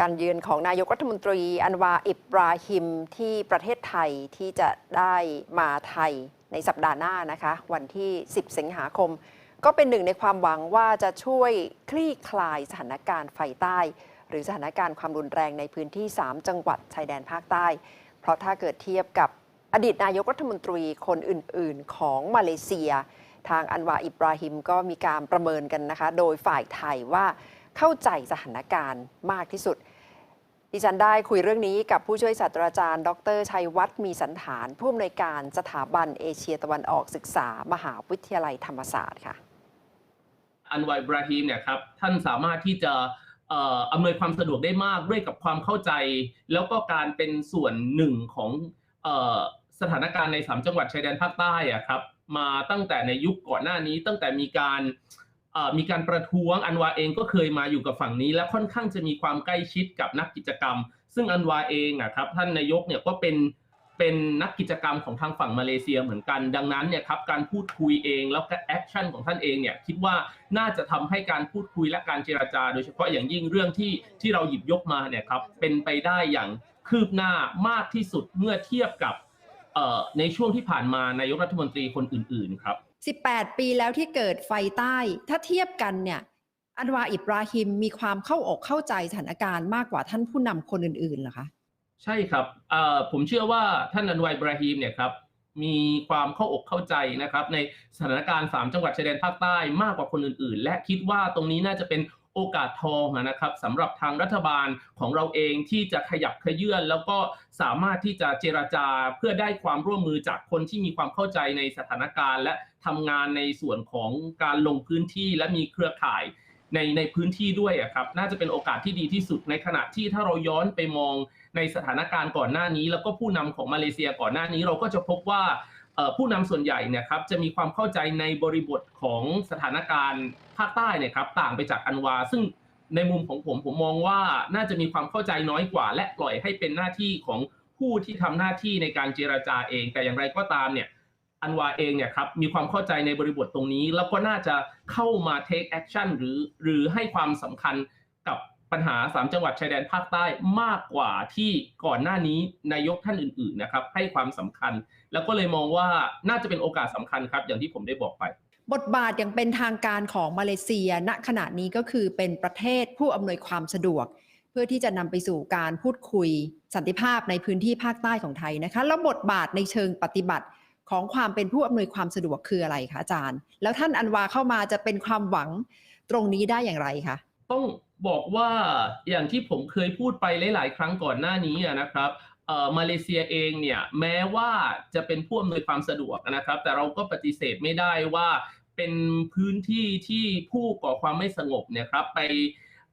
การเยือนของนายกรัฐมนตรีอันวาอิบราฮิมที่ประเทศไทยที่จะได้มาไทยในสัปดาห์หน้านะคะ วันที่ 10 สิงหาคม ก็เป็นหนึ่งในความหวังว่าจะช่วยคลี่คลายสถานการณ์ไฟใต้ หรือสถานการณ์ความรุนแรงในพื้นที่ 3 จังหวัดชายแดนภาคใต้ เพราะถ้าเกิดเทียบกับอดีตนายกรัฐมนตรีคนอื่น ๆ ของมาเลเซีย ทางอันวาอิบราฮิมก็มีการประเมินกันนะคะ โดยฝ่ายไทยว่าเข้าใจสถานการณ์มากที่สุด ดิฉันได้คุยเรื่องนี้กับผู้ช่วยศาสตราจารย์ ดรชัยวัฒน์มีสันฐาน ผู้อำนวยการสถาบันเอเชียตะวันออกศึกษา มหาวิทยาลัยธรรมศาสตร์ค่ะ อันวาอิบราฮิมเนี่ยครับท่านสามารถที่จะอำนวยความสะดวกได้มากด้วยกับความเข้าใจ แล้วก็การเป็นส่วนหนึ่งของ สถานการณ์ในสามจังหวัดชายแดนภาคใต้อะครับมาตั้งแต่ในยุคก่อนหน้านี้ตั้งแต่มีการมีการประท้วงอันวาเองก็เคยมาอยู่กับฝั่งนี้ และค่อนข้างจะมีความใกล้ชิดกับนักกิจกรรม ซึ่งอันวาเองอะครับท่านนายกเนี่ยก็เป็นเป็นนักกิจกรรมของทางฝั่งมาเลเซียเหมือนกัน ดังนั้นเนี่ยครับการพูดคุยเองแล้วก็แอคชั่นของท่านเองเนี่ยคิดว่าน่าจะทำให้การพูดคุยและการเจราจา โดยเฉพาะอย่างยิ่งเรื่องที่ที่เราหยิบยกมาเนี่ยครับเป็นไปได้อย่างคืบหน้ามากที่สุดเมื่อเทียบกับ เอ่อในช่วงที่ผ่านมานายกรัฐมนตรีคนอื่น ๆ ครับ 18 ปีแล้วที่เกิดไฟใต้ ถ้าเทียบกันเนี่ยอันวาอิบราฮิมมีความเข้าอกเข้าใจสถานการณ์มากกว่าท่านผู้นำคนอื่นๆเหรอคะใช่ครับเอ่อผมเชื่อว่าท่านอันวัยบราฮิมเนี่ยครับมีความเข้าอกเข้าใจนะครับในสถานการณ์ 3 จังหวัดชายแดนภาคใต้มากกว่าคนอื่น ๆ และคิดว่าตรงนี้น่าจะเป็น โอกาสทองนะครับสำหรับทางรัฐบาลของเราเองที่จะขยับขยื่นแล้วก็สามารถที่จะเจราจาเพื่อได้ความร่วมมือจากคนที่มีความเข้าใจในสถานการณ์และทำงานในส่วนของการลงพื้นที่และมีเครือข่ายในในพื้นที่ด้วยครับน่าจะเป็นโอกาสที่ดีที่สุดในขณะที่ถ้าเราย้อนไปมองในสถานการณ์ก่อนหน้านี้ แล้วก็ผู้นำของมาเลเซียก่อนหน้านี้เราก็จะพบว่า ผู้นำส่วนใหญ่เนี่ยครับจะมีความเข้าใจในบริบทของสถานการณ์ภาคใต้เนี่ยครับต่างไปจากอันวา ซึ่งในมุมของผมผมมองว่าน่าจะมีความเข้าใจน้อยกว่า และปล่อยให้เป็นหน้าที่ของผู้ที่ทำหน้าที่ในการเจรจาเอง แต่อย่างไรก็ตามเนี่ยอันวาเองเนี่ยครับมีความเข้าใจในบริบทตรงนี้ แล้วก็น่าจะเข้ามา take action หรือหรือให้ความสำคัญกับ ปัญหา 3 จังหวัดชายแดนภาคใต้มากกว่าที่ก่อนหน้านี้นายกท่านอื่นๆนะครับให้ความสำคัญ แล้วก็เลยมองว่าน่าจะเป็นโอกาสสำคัญครับ อย่างที่ผมได้บอกไป บทบาทอย่างเป็นทางการของมาเลเซีย ณขณะนี้ก็คือเป็นประเทศผู้อำนวยความสะดวก เพื่อที่จะนำไปสู่การพูดคุยสันติภาพในพื้นที่ภาคใต้ของไทยนะคะแล้วบทบาทในเชิงปฏิบัติของความเป็นผู้อำนวยความสะดวกคืออะไรคะอาจารย์ แล้วท่านอันวาเข้ามาจะเป็นความหวังตรงนี้ได้อย่างไรคะต้อง บอกว่าอย่างที่ผมเคยพูดไปหลาย ๆ ครั้งก่อนหน้านี้นะครับเอ่อมาเลเซียเองเนี่ยแม้ว่าจะเป็นผู้อำนวยความสะดวกนะครับ แต่เราก็ปฏิเสธไม่ได้ว่าเป็นพื้นที่ที่ผู้ก่อความไม่สงบเนี่ยครับไป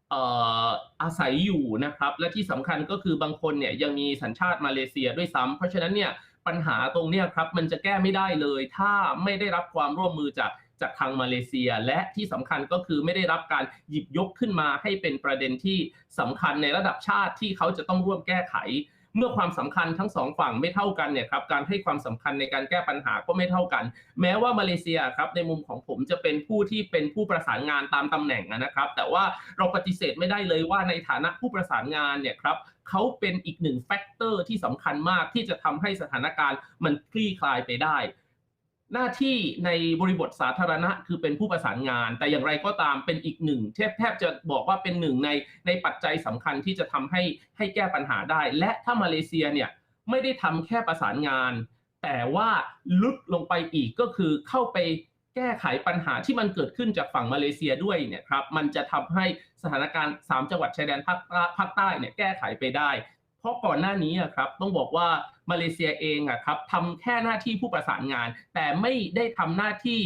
เอ่ออาศัยอยู่นะครับ และที่สำคัญก็คือบางคนเนี่ยยังมีสัญชาติมาเลเซียด้วยซ้ำเพราะฉะนั้นเนี่ยปัญหาตรงเนี้ยครับมันจะแก้ไม่ได้เลย ถ้าไม่ได้รับความร่วมมือจาก จากทางมาเลเซีย และที่สำคัญก็คือไม่ได้รับการหยิบยกขึ้นมาให้เป็นประเด็นที่สำคัญในระดับชาติที่เขาจะต้องร่วมแก้ไข เมื่อความสำคัญทั้งสองฝั่งไม่เท่ากันเนี่ยครับการให้ความสำคัญในการแก้ปัญหาก็ไม่เท่ากัน แม้ว่ามาเลเซียครับในมุมของผมจะเป็นผู้ที่เป็นผู้ประสานงานตามตำแหน่งนะครับ แต่ว่าเราปฏิเสธไม่ได้เลยว่าในฐานะผู้ประสานงานเนี่ยครับเขาเป็นอีกหนึ่งแฟกเตอร์ที่สำคัญมากที่จะทำให้สถานการณ์มันคลี่คลายไปได้ หน้าที่ในบริบทสาธารณะคือเป็นผู้ประสานงาน แต่อย่างไรก็ตามเป็นอีกหนึ่งแทบแทบจะบอกว่าเป็นหนึ่งในในปัจจัยสำคัญที่จะทำให้ให้แก้ปัญหาได้ และถ้ามาเลเซียเนี่ยไม่ได้ทำแค่ประสานงาน แต่ว่าลึกลงไปอีกก็คือเข้าไปแก้ไขปัญหาที่มันเกิดขึ้นจากฝั่งมาเลเซียด้วยเนี่ยครับมันจะทำให้สถานการณ์ 3 จังหวัดชายแดนภาคใต้เนี่ยแก้ไขไปได้ เพราะก่อนหน้านี้ครับต้องบอกว่า มาเลเซียเองอะครับทำแค่หน้าที่ผู้ประสานงาน แต่ไม่ได้ทำหน้าที่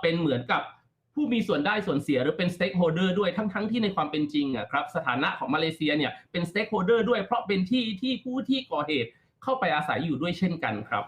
เป็นเหมือนกับผู้มีส่วนได้ส่วนเสียหรือเป็นสเต็กโฮเดอร์ด้วยทั้งทั้งที่ในความเป็นจริงอะครับสถานะของมาเลเซียเนี่ยเป็นสเต็กโฮเดอร์ด้วยเพราะเป็นที่ที่ผู้ที่ก่อเหตุเข้าไปอาศัยอยู่ด้วยเช่นกันครับ